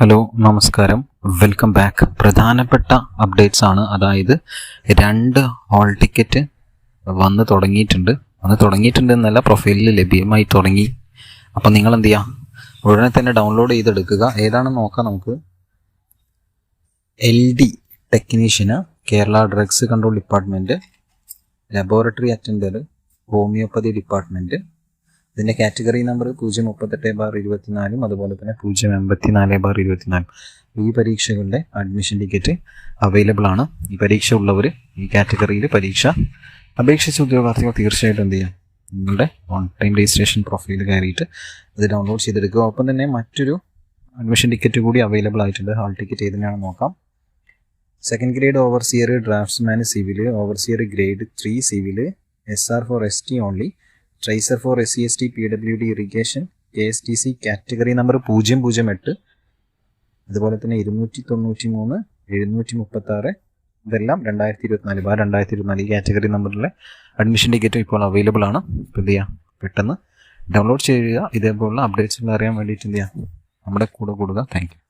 Hello നമസ്കാരം. Welcome back പ്രധാനപ്പെട്ട updates ആണ്. അതായത് രണ്ട് ഹോൾ ടിക്കറ്റ് വന്ന് തുടങ്ങിയിട്ടുണ്ട്. വന്ന് തുടങ്ങിയിട്ടുണ്ട് എന്നല്ല പ്രൊഫൈലിൽ ലഭ്യമായി തുടങ്ങി. അപ്പം നിങ്ങൾ എന്ത് ചെയ്യുക ഉടനെ തന്നെ ഡൗൺലോഡ് ചെയ്തെടുക്കുക. ഏതാണെന്ന് നോക്കാം നമുക്ക്? L D ടെക്നീഷ്യന് Kerala drugs control department laboratory attender homoeopathy department ഇതിന്റെ കാറ്റഗറി നമ്പർ പൂജ്യം മുപ്പത്തെട്ട് ബാർ ഇരുപത്തിനാലും അതുപോലെ തന്നെ പൂജ്യം എൺപത്തിനാല് ബാർ ഇരുപത്തിനാലും. ഈ പരീക്ഷകളുടെ അഡ്മിഷൻ ടിക്കറ്റ് അവൈലബിൾ ആണ്. ഈ പരീക്ഷ ഉള്ളവർ ഈ കാറ്റഗറിയിൽ പരീക്ഷ അപേക്ഷിച്ച ഉദ്യോഗാർത്ഥികൾ തീർച്ചയായിട്ടും എന്ത് ചെയ്യാം? നിങ്ങളുടെ ഓൺ ടൈം രജിസ്ട്രേഷൻ പ്രൊഫൈൽ കയറിയിട്ട് അത് ഡൗൺലോഡ് ചെയ്തെടുക്കുക. ഒപ്പം തന്നെ മറ്റൊരു അഡ്മിഷൻ ടിക്കറ്റ് കൂടി അവൈലബിൾ ആയിട്ടുണ്ട്. ഹാൾ ടിക്കറ്റ് ഏതിനാണെന്ന് നോക്കാം. Second grade overseer draftsman civil overseer grade three civil S R for S T only tracer for S C S T P W D irrigation K S T C category number പൂജ്യം പൂജ്യം എട്ട്. അതുപോലെ തന്നെ ഇരുന്നൂറ്റി തൊണ്ണൂറ്റി മൂന്ന് എഴുന്നൂറ്റി മുപ്പത്തി ആറ് ഇതെല്ലാം രണ്ടായിരത്തി ഇരുപത്തിനാല് ആ രണ്ടായിരത്തി ഇരുപത്തിനാല് ഈ കാറ്റഗറി നമ്പറിലെ അഡ്മിഷൻ ടിക്കറ്റ് ഇപ്പോൾ അവൈലബിൾ ആണ്. ഇപ്പോൾ എന്ത് ചെയ്യാം? പെട്ടെന്ന് ഡൗൺലോഡ് ചെയ്യുക. ഇതേപോലുള്ള അപ്ഡേറ്റ്സുകൾ അറിയാൻ വേണ്ടിയിട്ട് എന്ത് ചെയ്യാം? നമ്മുടെ കൂടെ കൂടുക. Thank you